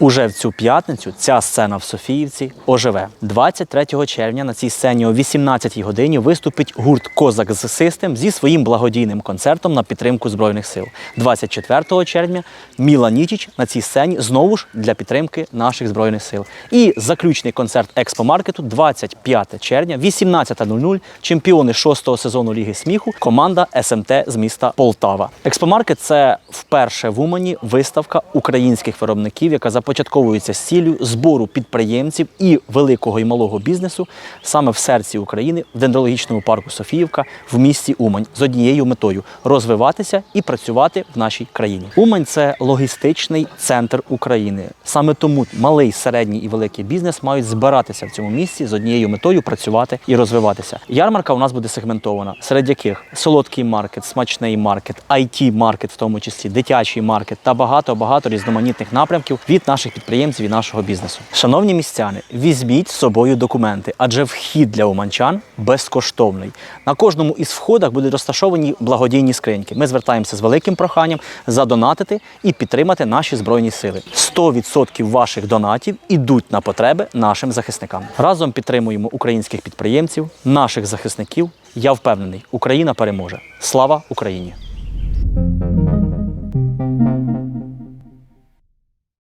Уже в цю п'ятницю ця сцена в Софіївці оживе. 23 червня на цій сцені о 18 годині виступить гурт Козак з Систем зі своїм благодійним концертом на підтримку Збройних сил. 24 червня Міла Нічіч на цій сцені знову ж для підтримки наших збройних сил. І заключний концерт експомаркету 25 червня, 18.00. Чемпіони шостого сезону Ліги сміху, команда СМТ з міста Полтава. Експомаркет це вперше в Умані виставка українських виробників, яка започатковується з ціллю збору підприємців і великого і малого бізнесу саме в серці України в дендрологічному парку Софіївка в місті Умань з однією метою розвиватися і працювати в нашій країні. Умань це логістичний центр України. Саме тому малий, середній і великий бізнес мають збиратися в цьому місці з однією метою працювати і розвиватися. Ярмарка у нас буде сегментована, серед яких солодкий маркет, смачний маркет, it маркет, в тому числі дитячий маркет та багато багато різноманітних напрямків від наших підприємців і нашого бізнесу. Шановні містяни, візьміть з собою документи, адже вхід для уманчан безкоштовний. На кожному із входах будуть розташовані благодійні скриньки. Ми звертаємося з великим проханням задонатити і підтримати наші збройні сили. 100% ваших донатів ідуть на потреби нашим захисникам. Разом підтримуємо українських підприємців, наших захисників. Я впевнений, Україна переможе. Слава Україні!